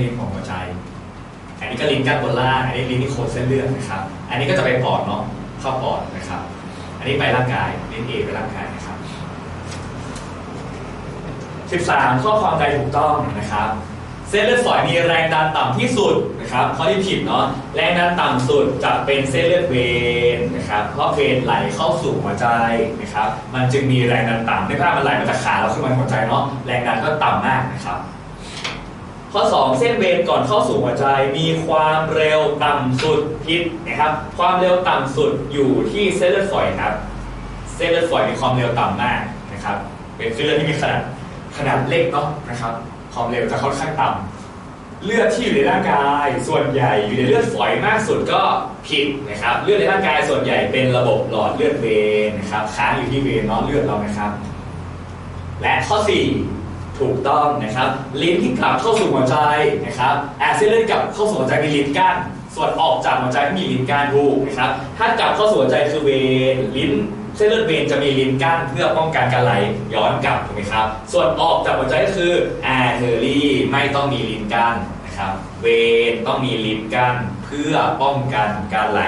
ลิ้นของหัวใจ อันนี้ก็ลิ้นกั้นบนล่างอันนี้ลิ้นที่โคนเส้นเลือดนะครับ อันนี้ก็จะไปปอดเนาะเข้าปอดนะครับ อันนี้ไปร่างกายลิ้นเอไปร่างกายนะครับ13ข้อความใดถูกต้องนะครับ เส้นเลือดฝอยมีแรงดันต่ำที่สุดนะครับข้อที่ผิดเนาะแรงดันต่ำสุดจะเป็นเส้นเลือดเวนนะครับเพราะเวนไหลเข้าสู่หัวใจนะครับ มันจึงมีแรงดันต่ำไม่ว่ามันไหลมาจากขาเราขึ้นมาหัวใจเนาะแรงดันก็ต่ำมากนะครับ ข้อ 2 เส้นเวนก่อนเข้าสู่หัวใจมีความเร็วต่ำสุดผิดนะครับ ความเร็วต่ำสุดอยู่ที่เส้นเลือดฝอยครับ เส้นเลือดฝอยมีความเร็วต่ำมากนะครับ เป็นเส้นเลือดที่มีขนาดขนาดเล็กเนาะนะครับ ความเร็วจะค่อนข้างต่ำเลือดที่อยู่ในร่างกายส่วนใหญ่อยู่ในเลือดฝอยมากสุดก็ผิดนะครับ เลือดในร่างกายส่วนใหญ่เป็นระบบหลอดเลือดเวนนะครับค้างอยู่ที่เวนเนาะเลือดเรานะครับ และข้อ 4 ถูกต้องนะครับ ลิ้นที่กลับเข้าสู่หัวใจนะครับแอะเส้นเลือดกลับเข้าสู่หัวใจมีลิ้นกั้นส่วนออกจากหัวใจก็มีลิ้นก้านถูกนะครับ ถ้ากลับเข้าสู่หัวใจคือเวนลิ้นเส้นเลือดเวนจะมีลิ้นกั้นเพื่อป้องกันการไหลย้อนกลับถูกไหมครับ ส่วนออกจากหัวใจก็คือแอร์เทอรี่ไม่ต้องมีลิ้นกั้นนะครับ เวนต้องมีลิ้นกั้นเพื่อป้องกันการไหล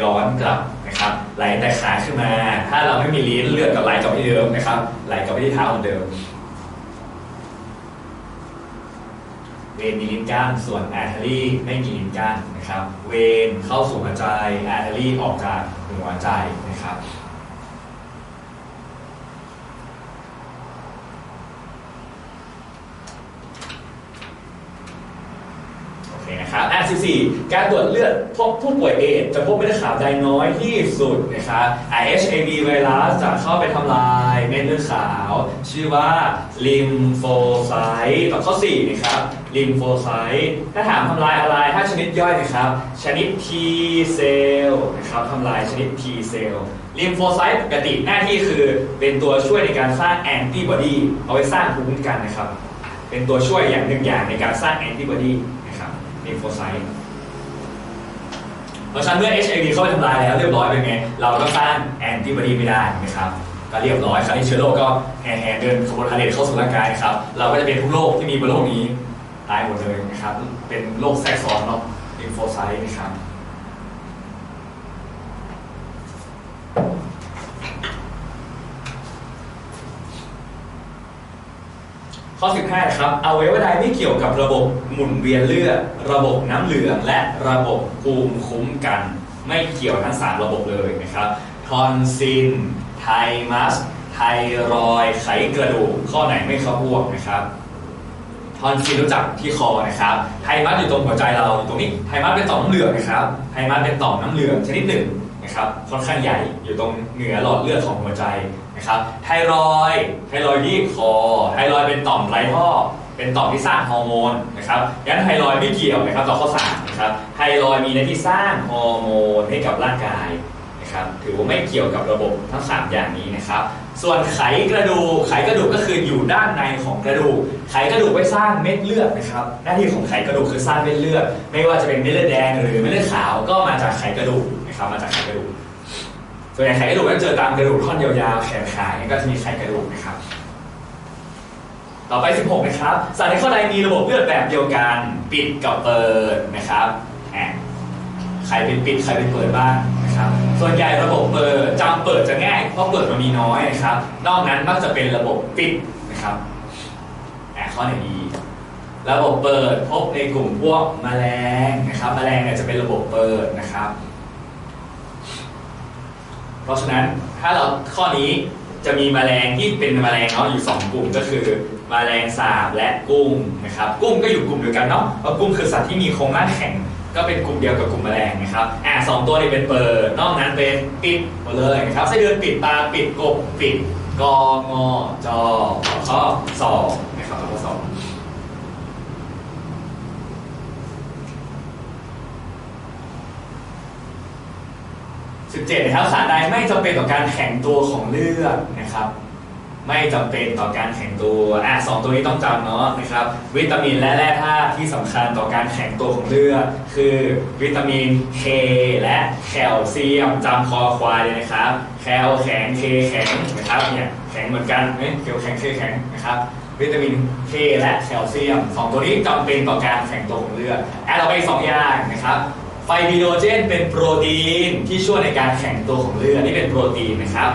ย้อนกลับนะครับไหลแต่ขาขึ้นมา ถ้าเราไม่มีลิ้นเลือดก็ไหลกลับไปเดิมนะครับไหลกลับไปที่เท้าเหมือนเดิม เวนมีลิ้นก้านส่วนแอทเทอรี่ไม่มีลิ้นก้านนะครับ เวนเข้าสู่หัวใจแอทเทอรี่ออกจากหัวใจนะครับ โอเค นะครับอะ14 การตรวจเลือดพบผู้ป่วยเอดจะพบเม็ดขาวใดน้อยที่สุดนะครับ HIV ไวรัสจะเข้าไปทำลายเม็ดเลือดขาว ชื่อว่าลิมโฟไซต์ต่อข้อ4นะครับลิมโฟไซต์ถ้าถามทำลายอะไรถ้าชนิดย่อยนะครับ ชนิด T เซลล์นะครับทำลายชนิด T เซลล์ลิมโฟไซต์ปกติหน้าที่คือเป็นตัวช่วยในการสร้างแอนติบอดีเอาไว้สร้างภูมิคุ้มกันนะครับ เป็นตัวช่วยอย่างหนึ่งอย่างในการสร้างแอนติบอดี นะครับลิมโฟไซต์เพราะฉะนั้นเมื่อ HIV เข้าไปทำลายแล้วเรียบร้อยเป็นไง เราก็สร้างแอนติบอดีไม่ได้นะครับก็เรียบร้อยคราวนี้เชื้อโรคก็แห่แห่เดินขบวนพาเหรดเข้าสู่ร่างกายครับ เราก็จะเป็นทุกโรคที่มีบนโลกนี้ตายหมดเลยนะครับ เป็นโรคแทรกซ้อนเนาะลิมโฟไซต์นะครับ ข้อ 15 นะครับอวัยวะใดไม่เกี่ยวกับระบบหมุนเวียนเลือด ระบบน้ำเหลือง และระบบภูมิคุ้มกัน ไม่เกี่ยวทั้ง 3 ระบบเลยนะครับ ทอนซิน ไทมัส ไทรอยไขกระดูก ข้อไหนไม่เข้าพวกนะครับทอนซิลรู้จักที่คอนะครับ ไทมัสอยู่ตรงหัวใจเราอยู่ตรงนี้ ไทมัสเป็นต่อมน้ำเหลืองนะครับ ไทมัสเป็นต่อมน้ำเหลืองชนิดหนึ่ง นะครับค่อนข้างใหญ่อยู่ตรงเหนือหลอดเลือดของหัวใจนะครับไทรอยไทรอยที่คอไทรอยเป็นต่อมไร้ท่อเป็นต่อมที่สร้างฮอร์โมนนะครับยันไทรอยไม่เกี่ยวนะครับต่อข้อสามนะครับไทรอยมีหน้าที่สร้างฮอร์โมนให้กับร่างกายนะครับถือว่าไม่เกี่ยวกับระบบทั้งสามอย่างนี้นะครับ ส่วนไขกระดูก ไขกระดูกก็คืออยู่ด้านในของกระดูก ไขกระดูกไว้สร้างเม็ดเลือดนะครับ หน้าที่ของไขกระดูกคือสร้างเม็ดเลือด ไม่ว่าจะเป็นเม็ดเลือดแดงหรือเม็ดเลือดขาวก็มาจากไขกระดูกนะครับ มาจากไขกระดูก ส่วนใหญ่ไขกระดูกก็เจอตามกระดูกท่อนยาวๆ แขนขาเนี่ยก็จะมีไขกระดูกนะครับ ต่อไป 16 นะครับ สัตว์ในข้อใดมีระบบเลือดแบบเดียวกัน ปิดกับเปิดนะครับแอบใครเป็นปิดใครเป็นเปิดบ้าง นะครับ ส่วนใหญ่ระบบเปิดจำเปิดจะง่าย เพราะเปิดมันมีน้อยนะครับ นอกนั้นมักจะเป็นระบบปิดนะครับแอบข้อไหนดีระบบเปิดพบในกลุ่มพวกแมลงนะครับแมลงเนี่ยจะเป็นระบบเปิดนะครับ เพราะฉะนั้นถ้าเราข้อนี้จะมีแมลงที่เป็นแมลงเนาะอยู่ 2 กลุ่มก็คือแมลงสาบและกุ้งนะครับ กุ้งก็อยู่กลุ่มเดียวกันเนาะเพราะกุ้งคือสัตว์ที่มีโครงร่างแข็ง ก็เป็นกลุ่มเดียวกับกลุ่มแมลงนะครับอ่าสองตัวนี้เป็นเปิด นอกนั้นเป็นปิดหมดเลยนะครับไส้เดือนปิดปลาปิดกบปิดกองอจอข้อสองนะครับข้อสอง17นะครับสารใดไม่จำเป็นต่อการแข็งตัวของเลือดนะครับ ไม่จำเป็นต่อการแข็งตัวอะสองตัวนี้ต้องจำเนาะนะครับ วิตามินและแร่ธาตุที่สำคัญต่อการแข็งตัวของเลือดคือวิตามิน K และแคลเซียมจำคอควายเลยนะครับ แคลแข็ง K แข็งนะครับเนี่ยแข็งเหมือนกันเอ้ยเคลแข็ง K แข็งนะครับวิตามิน K และแคลเซียมสองตัวนี้จำเป็นต่อการแข็งตัวของเลือดแอดเราไปสองอย่างนะครับไฟบิโดเจนเป็นโปรตีนที่ช่วยในการแข็งตัวของเลือดนี่เป็นโปรตีนนะครับ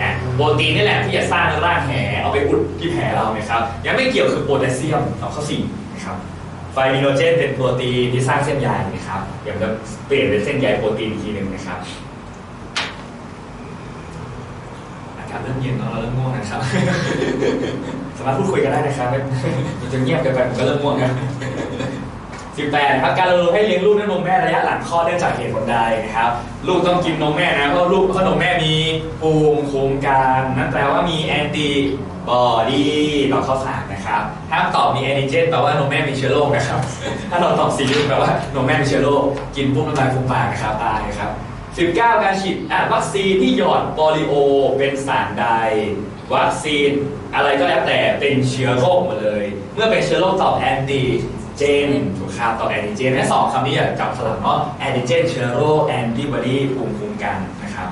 อะโปรตีนนี่แหละที่จะสร้างร่างแหเอาไปอุดที่แผลเรานะครับยังไม่เกี่ยวคือโพแทสเซียมต่อข้อสี่นะครับไฟบิโดเจนเป็นโปรตีนที่สร้างเส้นใยนะครับเดี๋ยวจะเปลี่ยนเป็นเส้นใยโปรตีนอีกทีหนึ่งนะครับอากาศเริ่มเย็นเราเริ่มง่วงนะครับสามารถพูดคุยกันได้นะครับมันจะเงียบกินไปผมก็เริ่มง่วงนะ สิบแปดครับการเราให้เลี้ยงลูกด้วยนมแม่ระยะหลังคลอดเนื่องจากเหตุผลใดนะครับ ลูกต้องกินนมแม่นะเพราะลูกเพราะนมแม่มีภูมิคุ้มกันนั่นแปลว่ามีแอนติบอดีต่อข้อสามนะครับห้ามตอบมีแอนติเจนแปลว่านมแม่มีเชื้อโรคนะครับ ถ้าเราตอบสีแปลว่านมแม่มีเชื้อโรคกินปุ๊บน้ำลายฟูมปากนะครับตายครับ19 การฉีดวัคซีนที่หยอดโปลิโอเป็นสารใด วัคซีนอะไรก็แล้วแต่เป็นเชื้อโรคหมดเลย เมื่อเป็นเชื้อโรคตอบแอนติ เจนถูกครับตอแอนติเจนและสองคำนี้อย่าจำสลับเนาะแอนติเจนเชื้อโรคแอนติบอดีภูมิคุ้มกันนะครับ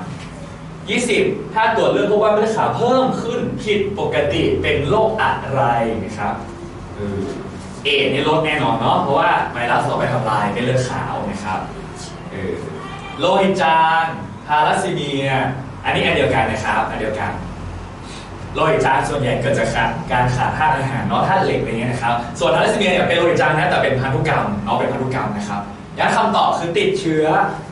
20 ถ้าตรวจเลือดพบว่าเม็ดเลือดขาวเพิ่มขึ้นผิดปกติเป็นโรคอะไรนะครับเออเอดนี่ลดแน่นอนเนาะเพราะว่าไวรัสเราไปทำลายเป็นเลือดขาวนะครับเออโลหิตจางทาลัสซีเมีย อันนี้อันเดียวกันนะครับอันเดียวกัน โลหิตจางส่วนใหญ่เกิดจากการการขาดธาตุอาหารเนาะธาตุเหล็กอะไรเงี้ยนะครับ ส่วนทาลัสซีเมียเนี่ยเป็นโลหิตจางนะแต่เป็นพันธุกรรมเนาะเป็นพันธุกรรมนะครับยันคำตอบคือติดเชื้อ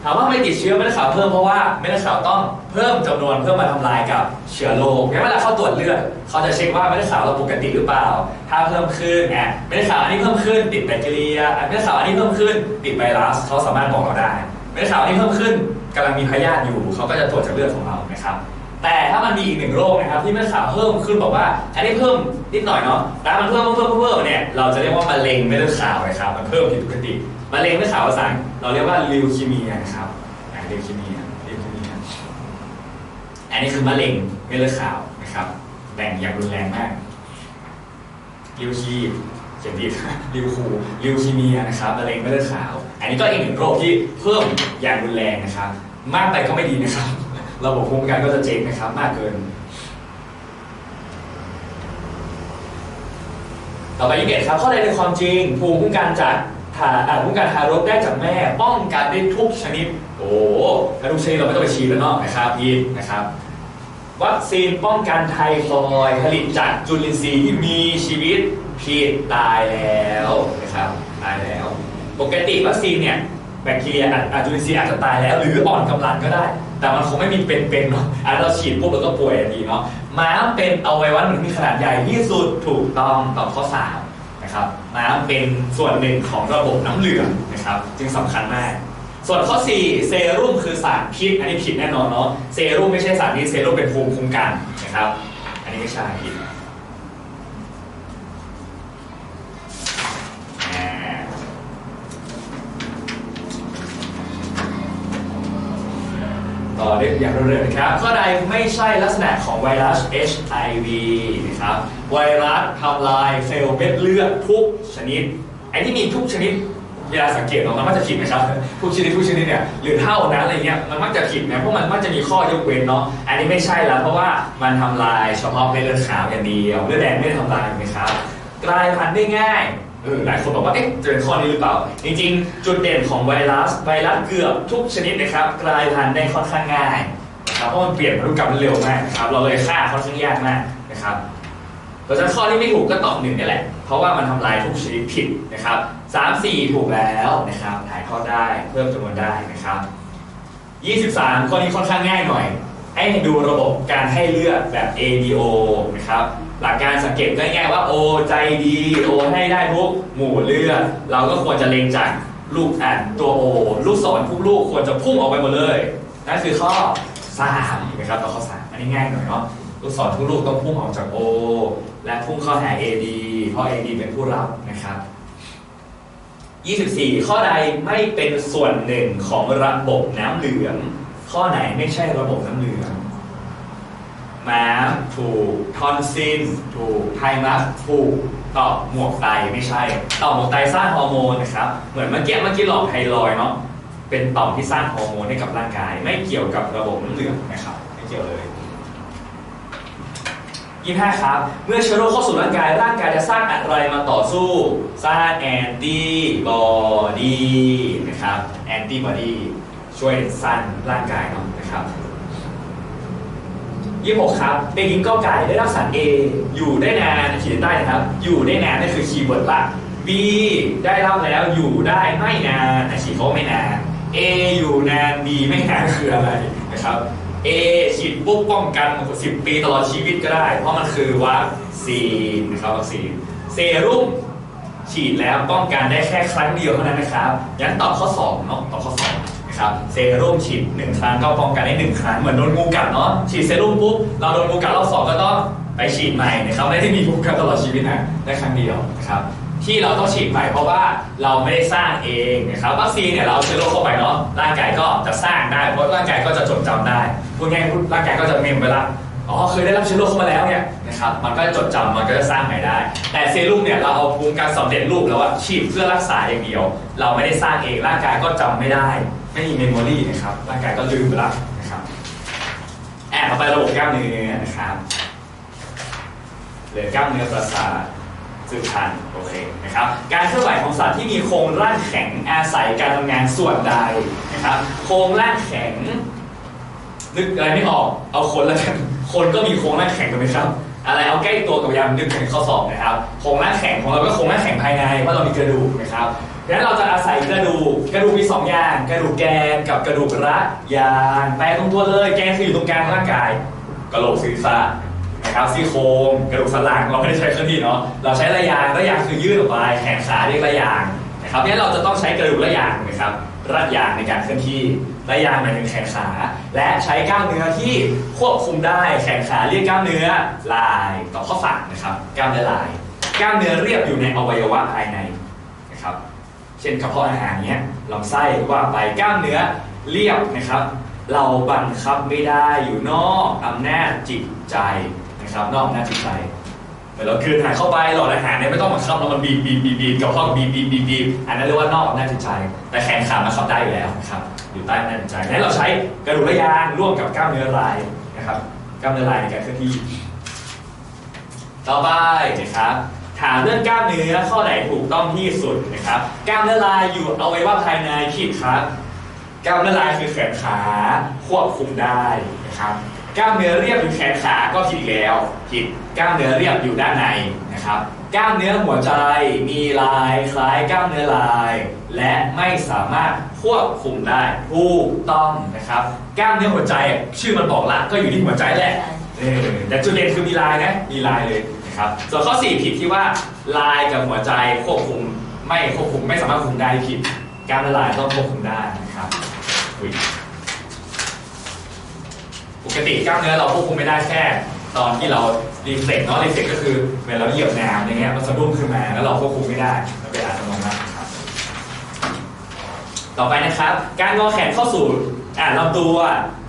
ถามว่าไม่ติดเชื้อไม่ได้ขาวเพิ่มเพราะว่าไม่ได้ขาวต้องเพิ่มจำนวนเพื่อมาทำลายกับเชื้อโรคงั้นเวลาเขาตรวจเลือดเขาจะเช็คว่าไม่ได้ขาวเราปกติหรือเปล่า ถ้าเพิ่มขึ้นแอบไม่ได้ขาวอันนี้เพิ่มขึ้นติดแบคทีเรียไม่ได้ขาวอันนี้เพิ่มขึ้นติดไวรัสเขาสามารถบอกเราได้ไม่ได้ขาวอันนี้เพิ่มขึ้นกำลังมีพยาธิอยู่เขาก็จะตรวจจากเลือดของเรานะครับ แต่ถ้ามันมีอีกหนึ่งโรคนะครับที่ไม่ได้ข่าวเพิ่มขึ้นบอกว่าอันนี้เพิ่มนิดหน่อยเนาะแต่มันเพิ่มเพิ่มเพิ่มเนี่ยเราจะเรียกว่ามะเร็งไม่ได้ข่าวนะครับมันเพิ่มผิดปกติมะเร็งไม่ข่าวภาษาเราเรียกว่าลิวคีเมียนะครับลิวคีเมียลิวคีเมียอันนี้คือมะเร็งไม่เลือดขาวนะครับแบ่งอย่างรุนแรงมากลิวคีเขียนผิดลิวคูลิวคีเมียนะครับมะเร็งไม่เลือดขาว อันนี้ก็อีกหนึ่งโรคที่เพิ่มอย่างรุนแรงนะครับ มากไปก็ไม่ดีนะครับ ระบบภูมิคุ้มกันก็จะเจ๊งนะครับ มากเกิน ต่อไปยี่สิบเอ็ดครับ ข้อใดเป็นความจริง ภูมิคุ้มกันจากทาอ่าภูมิคุ้มกันทารกได้จากแม่ ป้องกันได้ทุกชนิด โอ้ถ้าทุกชนิดเราไม่ต้องไปฉีดแล้วเนาะนะครับพีดนะครับ วัคซีนป้องกันไทฟอยด์ผลิตจากจุลินทรีย์ที่มีชีวิตผิดตายแล้วนะครับตายแล้ว ปกติวัคซีนเนี่ยแบคทีเรียอาจอาจจุลินทรีย์อาจจะตายแล้ว หรืออ่อนกำลังก็ได้ แต่มันคงไม่มีเป็นๆเนาะอาจเราฉีดปุ๊บแล้วก็ป่วยทันทีเนาะม้ามเป็นอวัยวะหนึ่งมีขนาดใหญ่ที่สุดถูกต้องตอบข้อสามนะครับม้ามเป็นส่วนหนึ่งของระบบน้ำเหลืองนะครับ จึงสำคัญมาก ส่วนข้อ 4 เซรุ่มคือสารพิษ อันนี้ผิดแน่นอนเนาะเซรุ่มไม่ใช่สารพิษเซรุ่มเป็นภูมิคุ้มกันนะครับ อันนี้ไม่ใช่ผิด ต่อเรียอย่างเร็วนะครับ ข้อใดไม่ใช่ลักษณะของไวรัส HIV นะครับ ไวรัสทำลายเซลล์เม็ดเลือดทุกชนิด ไอ้ที่มีทุกชนิดเวลาสังเกตเนาะมันมักจะผิดนะครับทุกชนิดทุกชนิดเนี่ยหรือเท่านั้นอะไรเงี้ยมันมักจะผิดนะเพราะมันมักจะมีข้อยกเว้นเนาะอันนี้ไม่ใช่แล้วเพราะว่ามันทำลายเฉพาะเม็ดเลือดขาวอย่างเดียวเลือดแดงไม่ได้ทำลายนะครับกลายพันธุ์ได้ง่าย หลายคนบอกว่าเอ๊ะจะเป็นข้อนี้หรือเปล่า จริงๆ จุดเด่นของไวรัส ไวรัสเกือบทุกชนิดนะครับกลายพันธุ์ได้ค่อนข้างง่ายนะครับเพราะมันเปลี่ยนพันธุกรรมได้เร็วมากนะครับเราเลยฆ่าค่อนข้างยากมากนะครับเพราะฉะนั้นข้อที่ไม่ถูกก็ตอบหนึ่งนี่แหละ เพราะว่ามันทำลายทุกชนิดผิดนะครับสามสี่ถูกแล้วนะครับถ่ายทอดได้เพิ่มจำนวนได้นะครับยี่สิบสามข้อนี้ค่อนข้างง่ายหน่อย ให้ดูระบบการให้เลือดแบบ ADO นะครับ หลักการสังเกตง่ายๆว่า O ใจดี O ให้ได้ทุกหมู่เลือดเราก็ควรจะเล็งจากลูกอ่านตัว O ลูกศรทุกลูกควรจะพุ่งออกไปหมดเลยนั่นคือข้อสามนะครับต่อข้อสามอันนี้ง่ายหน่อยเนาะลูกศรทุกลูกต้องพุ่งออกจาก O และพุ่งเข้าหา AD เพราะ AD เป็นผู้รับนะครับ24 ข้อใดไม่เป็นส่วนหนึ่งของระบบน้ำเหลือง ข้อไหนไม่ใช่ระบบน้ำเหลือง ม้ามถูกทอนซิลถูกไทมัสถูกต่อหมวกไตไม่ใช่ ต่อหมวกไตสร้างฮอร์โมนนะครับ เหมือนเมื่อกี้เมื่อกี้หลอกไทรอยเนาะเป็นต่อมที่สร้างฮอร์โมนให้กับร่างกาย ไม่เกี่ยวกับระบบน้ำเหลืองนะครับไม่เกี่ยวเลยยี่ห้าครับ เมื่อเชื้อโรคเข้าสู่ร่างกาย ร่างกายจะสร้างอะไรมาต่อสู้ สร้างแอนติบอดีนะครับแอนติบอดีช่วยสร้างร่างกายเนาะนะครับ ยี่หกครับเด็กหญิงกอไก่ได้รับสาร A อยู่ได้นานขีดใต้นะครับ อยู่ได้นานนั่นคือคีย์เวิร์ดละ B ได้รับแล้วอยู่ได้ไม่นานอาชีพเขาไม่นาน A อยู่นาน B ไม่นานคืออะไรนะครับ A ฉีดปุ๊บป้องกันมากว่า10ปีตลอดชีวิตก็ได้ เพราะมันคือวัคซีนนะครับวัคซีนเซรุ่มฉีดแล้วป้องกันได้แค่ครั้งเดียวเท่านั้นนะครับงั้นตอบข้อ2เนาะตอบข้อ2นะ ครับเซรุ่มฉีดหนึ่งครั้งก็ป้องกันได้หนึ่งครั้งเหมือนโดนงูกัดเนาะฉีดเซรุ่มปุ๊บเราโดนงูกัดรอบสองก็ต้องไปฉีดใหม่นะครับไม่ได้มีงูกัดตลอดชีวิตนะได้ครั้งเดียวนะครับที่เราต้องฉีดใหม่เพราะว่าเราไม่ได้สร้างเองนะครับวัคซีนเนี่ยเราเชื้อโรคเข้าไปเนาะร่างกายก็จะสร้างได้เพราะร่างกายก็จะจดจำได้พูดง่ายๆร่างกายก็จะเมมไปละอ๋อเคยได้รับเชื้อโรคเข้ามาแล้วเนี่ยนะครับมันก็จะจดจำมันก็จะสร้างใหม่ได้ แต่เซรุ่มเนี่ยเราเอาภูมิการสำเร็จรูปแล้วอะฉีดเพื่อรักษาอย่างเดียว เราไม่ได้สร้างเองร่างกายก็จำไม่ได้ ไม่มีเมมโมรีนะครับร่างกายก็ลืมไปละนะครับแอบมาไประบบกล้ามเนื้อนะครับเหลือกล้ามเนื้อประสาทสืบพันธุ์โอเคนะครับการเคลื่อนไหวของสัตว์ที่มีโครงร่างแข็งอาศัยการทำงานส่วนใดนะครับโครงร่างแข็งนึกอะไรไม่ออกเอาคนละกันคนก็มีโครงร่างแข็งถูกไหมครับ อะไรเอาใกล้ตัวกับยามนึกถึงข้อสอบนะครับโครงร่างแข็งของเราก็โครงร่างแข็งภายในเพราะเรามีกระดูกนะครับ งนั้นเราจะอาศัยกระดูก กระดูกมีสองอย่าง กระดูกแกนกับกระดูกระยางแปลตรงตัวเลย แกนคืออยู่ตรงกลางร่างกาย กระโหลกศีรษะนะครับซี่โครงกระดูกสันหลังเราไม่ได้ใช้เคลื่อนที่เนาะ เราใช้ระยางระยางคือยืดออกไป แขนขาเรียกระยางนะครับเนี่ยเราจะต้องใช้กระดูกระยางนะครับ ระยางในการเคลื่อนที่ ระยางหมายถึงแขนขา และใช้กล้ามเนื้อที่ควบคุมได้ แขนขาเรียกกล้ามเนื้อลายต่อข้อฝักนะครับ กล้ามเนื้อลาย กล้ามเนื้อเรียบอยู่ในอวัยวะภายในนะครับ เช่นกระเพาะอาหารเนี้ยลำไส้ว่าไปกล้ามเนื้อเรียบนะครับ เราบังคับไม่ได้อยู่นอกอำนาจจิตใจนะครับ นอกอำนาจจิตใจเหมือนเราคืนอาหารเข้าไปหลอดอาหารเนี่ยไม่ต้องบังคับแล้วมันบีบบีบบีบบีบกระเพาะบีบบีบบีบบีบอันนั้นเรียกว่านอกอำนาจจิตใจ แต่แขนขาบังคับได้อยู่แล้วนะครับ อยู่ใต้อำนาจจิตใจงั้นเราใช้กระดูกและยางร่วมกับกล้ามเนื้อลายนะครับกล้ามเนื้อลายในการเคลื่อนที่ต่อไปนะครับ ถามเรื่องกล้ามเนื้อข้อไหนถูกต้องที่สุดนะครับ กล้ามเนื้อลายอยู่เอาไว้ว่าภายในผิดครับ กล้ามเนื้อลายคือแขนขาควบคุมได้นะครับ กล้ามเนื้อเรียบอยู่แขนขาก็ผิดแล้วผิดกล้ามเนื้อเรียบอยู่ด้านในนะครับ กล้ามเนื้อหัวใจมีลายคล้ายกล้ามเนื้อลาย และไม่สามารถควบคุมได้ถูกต้องนะครับ กล้ามเนื้อหัวใจชื่อมันบอกละก็อยู่ที่หัวใจแหละเออแต่จุดเด่นคือมีลายนะมีลายเลย นะครับ ส่วนข้อ 4 ผิดที่ว่าลายกับหัวใจควบคุมไม่ควบคุมไม่สามารถควบคุมได้ผิดกล้ามเนื้อลายต้องควบคุมได้นะครับปกติกล้ามเนื้อเราควบคุมไม่ได้แค่ ตอนที่เรารีเฟล็กเนาะรีเฟล็กก็คือเวลาเราเหยียบน้ำอย่างเงี้ยมันสะดุ้งขึ้นมาแล้วเราควบคุมไม่ได้มันเป็นอัตโนมัตินะครับ ต่อไปนะครับ การงอแขนเข้าสู่อ่าลำตัว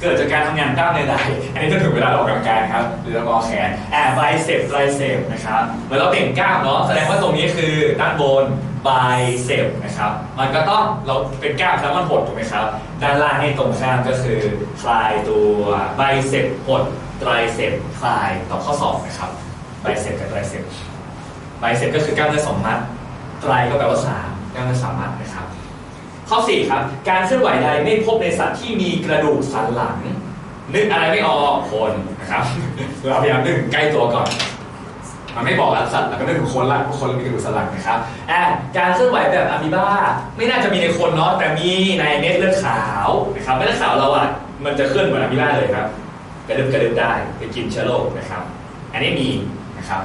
เกิดจากการทำงานกล้ามเนื้อใดอันนี้จะถึงเวลาออกกำลังกายครับหรือเรางอแขนอ่าไบเซปไตรเซปนะครับเหมือนเราเบ่งกล้ามเนาะแสดงว่าตรงนี้คือด้านบนไบเซปนะครับมันก็ต้องเราเป็นกล้ามแล้วมันหดถูกไหมครับด้านล่างให้ตรงข้ามก็คือคลายตัวไบเซปหดไตรเซปคลายต่อข้อศอกนะครับไบเซปกับไตรเซปไบเซปก็คือกล้ามเนื้อสองมัดไตรก็แปลว่าสามกล้ามเนื้อสามมัดนะครับ ข้อ4ครับ การเคลื่อนไหวใดไม่พบในสัตว์ที่มีกระดูกสันหลัง นึกอะไรไม่ออกคนนะครับ เราพยายามนึกใกล้ตัวก่อน มันไม่บอกแล้วสัตว์เราก็นึกถึงคนละพราะคนมีกระดูกสันหลังนะครับอ่าการเคลื่อนไหวแบบอะมีบ้า ไม่น่าจะมีในคนเนาะแต่มีในเม็ดเลือดขาวนะครับเม็ดเลือดขาวเราอะมันจะเคลื่อนเหมือนอะมีบ้าเลยครับ กระดึบกระดึบได้ไปกินเชื้อโรคนะครับ อันนี้มีนะครับ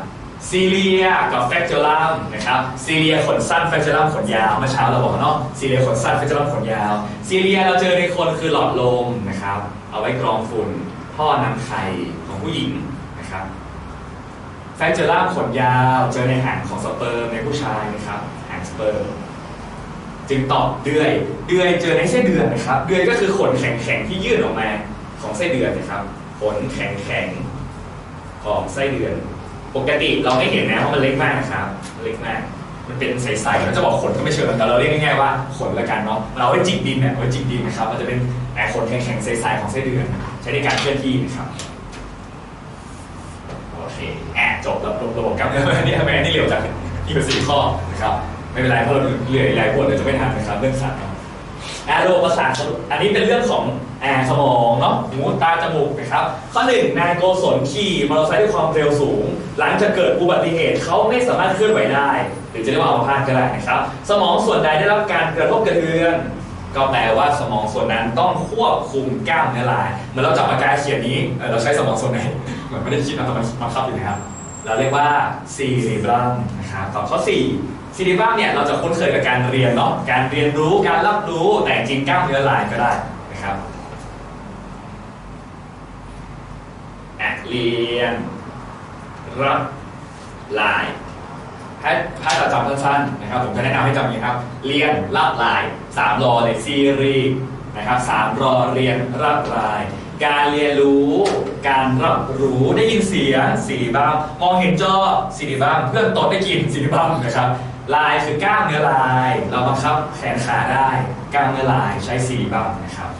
ซีเรียกับแฟกเจอรัมนะครับซีเรียขนสั้นแฟกเจอรัมขนยาวเมื่อเช้าเราบอกเนาะซีเรียขนสั้นแฟกเจอรัมขนยาวซีเรียเราเจอในคนคือหลอดลมนะครับ เอาไว้กรองฝุ่นท่อนำไข่ของผู้หญิงนะครับแฟกเจอรัมขนยาวเจอในหางของสเปิร์มในผู้ชายนะครับหางสเปิร์มจึงตอบเดือยเดือยเจอในไส้เดือนนะครับเดือยก็คือขนแข็งๆที่ยื่นออกมาของไส้เดือนนะครับขนแข็งๆของไส้เดือน ปกติเราไม่เห็นนะเพราะมันเล็กมากนะครับมันเล็กมาก มันเป็นใสๆเราจะบอกขนก็ไม่เชิงแต่เราเรียกง่ายๆว่าขนละกันเนาะเราเอาไว้จิกดินเนี่ยเอาไว้จิกดินนะครับมันจะเป็นแอบขนแข็งๆใสๆของไส้เดือนใช้ในการเคลื่อนที่นะครับโอเคระบบกล้ามเนื้ออันนี้ทำไมอันนี้เร็วจังอีกเป็นสี่ข้อนะครับไม่เป็นไรเพราะเราเหลืออีกหลายคนเดี๋ยวจะไม่ทันนะครับเรื่องสัตว์ นาะอ่าระบบประสาทอันนี้เป็นเรื่องของอสมองเนาะหูตาจมูกนะครับ ข้อหนึ่งนายโกศลขี่มอเตอร์ไซค์ด้วยความเร็วสูง หลังจากเกิดอุบัติเหตุเขาไม่สามารถเคลื่อนไหวได้ หรือจะเรียกว่าอัมพาตก็ได้นะครับ สมองส่วนใดได้รับการกระทบกระเทือนก็แปลว่าสมองส่วนนั้นต้องควบคุมกล้ามเนื้อลายเหมือนเราจับปากกาเขียนนี้เอ่อเราใช้สมองส่วนไหนเหมือนไม่ได้คิดนะแต่มันบังคับอยู่นะครับเราเรียกว่าซีรีบรัมนะครับตอบข้อ4 ซีรีบรัมเนี่ยเราจะคุ้นเคยกับการเรียนเนาะการเรียนรู้การรับรู้แต่จริงกล้ามเนื้อลายก็ได้นะครับอะเรียนรับลายถ้าถ้าจะจำสั้นๆนะครับผมจะแนะนำให้จำอย่างนี้ครับ เรียนรับลายสามรอเลยซีรีส์นะครับสามรอเรียนรับลาย การเรียนรู้ การรับรู้ได้ยินเสียงสีบ้างมองเห็นจอสีบ้างเพื่อนโตดได้กินสีบ้างนะครับ ลายคือกล้ามเนื้อลาย เราบังคับแขนขาได้กล้ามเนื้อลายใช้สีบ้างนะครับ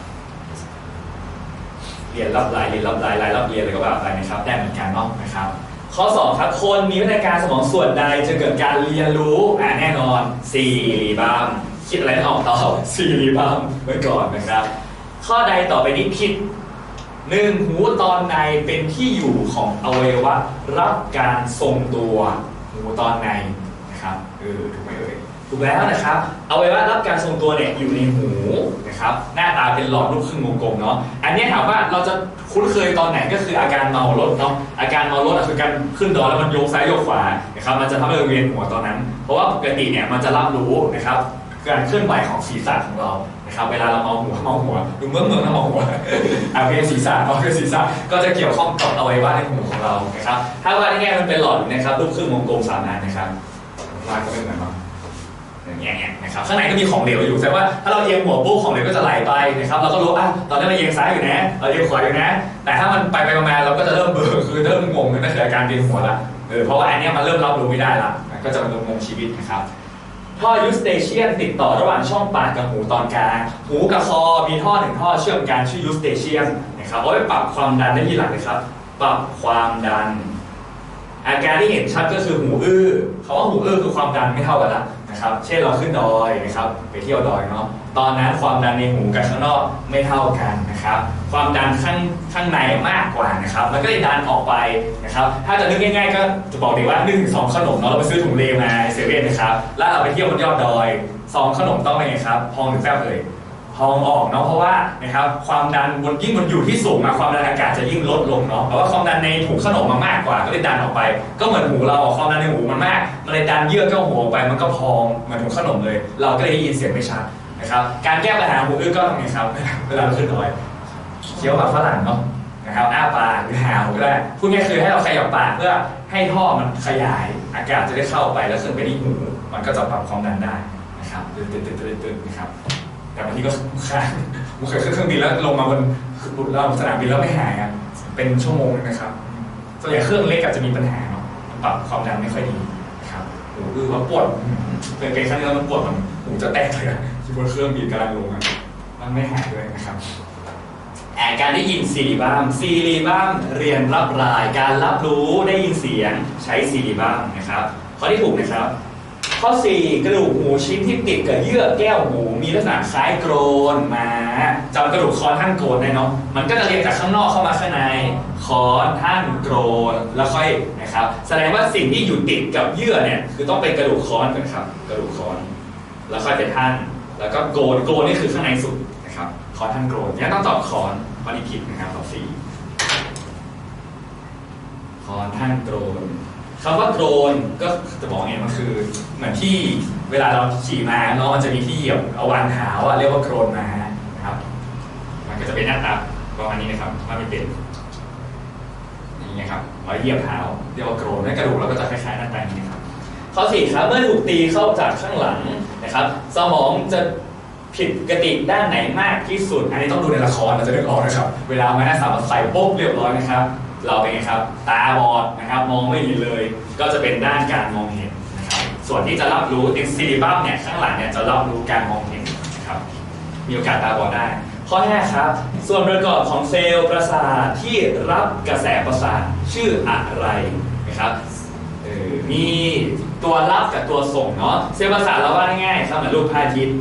เรียนรับลายเรียนรับลายลายรับเรียนอะไรก็ว่าไปนะครับได้เหมือนกันเนาะนะครับ ข้อสองครับคนมีพัฒนาการสมองส่วนใดจะเกิดการเรียนรู้อ่าแน่นอนซีรีบัมคิดอะไรออกตอบซีรีบัมไว้ก่อนนะครับ ข้อใดต่อไปนี้ผิดหนึ่งหูตอนในเป็นที่อยู่ของอวัยวะรับการทรงตัว หูตอนใน เออถูกไหมเอ่ยถูกแล้วนะครับเอาไวัยวะรับการทรงตัวเนี่ยอยู่ในหูนะครับหน้าตาเป็นหลอดลูกครึ่งวงกลมเนาะอันนี้ถามว่าเราจะคุ้นเคยตอนไหนก็คืออาการเมารถเนาะอาการเมารถคือการขึ้นดอยแล้วมันโยกซ้ายโยกขวานะครับมันจะทำให้เราเวียนหัวตอนนั้น เพราะว่าปกติเนี่ยมันจะรับรู้นะครับการเคลื่อนไหวของศีรษะของเรานะครับเวลาเราเมาหัวเมาหัวดูเมื่อเมืองแล้วเมาหัวเอาเป็นศีรษะเอาเป็นศีรษะก็จะเกี่ยวข้องกับอวัยวะในหูของเรานะครับถ้าว่าที่แง่มันเป็นหลอดนะครับรูปครึ่งวงกลมสามนัดนะครับ วาดก็ไม่เหมือนกันอย่างเงี้ยนะครับข้างในก็มีของเหลวอยู่แต่ว่าถ้าเราเอียงหัวปุ๊บของเหลวก็จะไหลไปนะครับเราก็รู้อะตอนนี้เราเอียงซ้ายอยู่นะเราเอียงขวาอยู่นะ แต่ถ้ามันไปไปมาๆเราก็จะเริ่มเบลอคือเริ่มงงนั่นคืออาการเวียนหัวละเออเพราะว่าอันนี้มันเริ่มรับรู้ไม่ได้ละก็จะมันงงชีวิตนะครับท่อยูสเตเชียนติดต่อระหว่างช่องปากกับหูตอนกลางหูกับคอมีท่อหนึ่งท่อเชื่อมกันชื่อยูสเตเชียนนะครับเอาไว้ปรับความดันได้ที่หลังเลยครับ ปรับความดัน อาการที่เห็นชัดก็คือหูอื้อเขาว่าหูอื้อคือความดันไม่เท่ากันละนะครับ เช่นเราขึ้นดอยนะครับไปเที่ยวดอยเนาะ ตอนนั้นความดันในหูกับข้างนอกไม่เท่ากันนะครับ ความดันข้างข้างในมากกว่านะครับ มันก็เลยดันออกไปนะครับ ถ้าจะนึกง่ายๆ ก็จะบอกเดีว่า1นถึงสองขนมเนาะเราไปซื้อถุงเลมาเซเว่นนะครับ แล้วเราไปเที่ยวบนยอดดอยสองขนมต้องเป็นไงครับ พองหรือแฟบเอ่ย พองออกเนาะเพราะว่านะครับความดันบนยิ่งมันอยู่ที่สูงอะความดันอากาศจะยิ่งลดลงเนาะเพราะว่าความดันในถุงขนมมันมากกว่าก็เลยดันออกไป ก็เหมือนหูเราความดันในหูมันมากมันเลยดันเยื่อเข้าหูออกไปมันก็พองเหมือนถุงขนมเลย เราก็เลยได้ยินเสียงไม่ชัดนะครับการแก้ปัญหาหูอื้อก็ทำไงครับเวลาเราขึ้นดอยเคี้ยวแบบฝรั่งเนาะนะครับอ้าปากหรือหาวก็ได้พูดง่ายๆคือให้เราขยับปากเพื่อให้ท่อมันขยายอากาศจะได้เข้าไปแล้วขึ้นไปที่หูมันก็จะปรับความดันได้นะครับตื่นตื่นตื่นตื่นนะครับ แต่บางทีก็ค้างผมเคยขึ้นเครื่องบินแล้วลงมาบนเราสนามบินแล้วไม่หายอะเป็นชั่วโมงนะครับส่วนใหญ่เครื่องเล็กอาจจะมีปัญหาเนาะปรับความดันไม่ค่อยดีนะครับหูคือว่าปวดเป็นเป็นครั้งนี้แล้วมันปวดมันหูจะแตกเลยอะที่บนเครื่องบินกำลังลงอะมันไม่หายเลยนะครับแอบการได้ยินซีรีบัมซีรีบัมเรียนรับราย การรับรู้ได้ยินเสียงใช้ซีรีบัมนะครับข้อที่ถูกนะครับ ข้อ 4 กระดูกหูชิ้นที่ติดกับเยื่อแก้วหูมีลักษณะคล้ายโกรนมาจำกระดูกคอท่านโกรนได้เนาะมันก็จะเรียงจากข้างนอกเข้ามาข้างในคอท่านโกรนแล้วค่อยนะครับ แสดงว่าสิ่งที่อยู่ติดกับเยื่อเนี่ยคือต้องเป็นกระดูกคอนก่อนครับ กระดูกคอนแล้วค่อยเป็นท่าน แล้วก็โกรนโกรนนี่คือข้างในสุดนะครับคอนท่านโกรนยังต้องตอบคอนข้อนี้ผิดนะครับตอบสี่คอนท่านโกรน คำว่าโดรนก็จะบอกไงมันคือเหมือนที่เวลาเราขี่ม้าเนาะมันจะมีที่เหยียบเอาวางเท้าอะเรียกว่าโครนม้านะครับ มันก็จะเป็นหน้าตาประมาณนี้นะครับว่ามันเป็นอย่างนี้ยครับรอยเหยียบเท้าเรียกว่าโครนและกระดูกเราก็จะคล้ายๆหน้าตาอย่างนี้ครับข้อสี่ครับเมื่อถูกตีเข้าจากข้างหลังนะครับ สมองจะผิดปกติด้านไหนมากที่สุด อันนี้ต้องดูในละครเราจะนึกออกนะครับ เวลาเอาไม้หน้าสามมาใส่ปุ๊บเรียบร้อยนะครับ เราเป็นไงครับ ตาบอดนะครับมองไม่เห็นเลย ก็จะเป็นด้านการมองเห็นนะครับส่วนที่จะรับรู้ติซิลิบัมเนี่ยข้างหลังเนี่ยจะรับรู้การมองเห็นนะครับมีโอกาสตาบอดได้ข้อ5ครับ ส่วนประกอบของเซลล์ประสาทที่รับกระแสประสาทชื่ออะไรนะครับมีตัวรับกับตัวส่งเนาะเซลล์ประสาทเราว่าง่ายๆครับเหมือนรูปพระอาทิตย์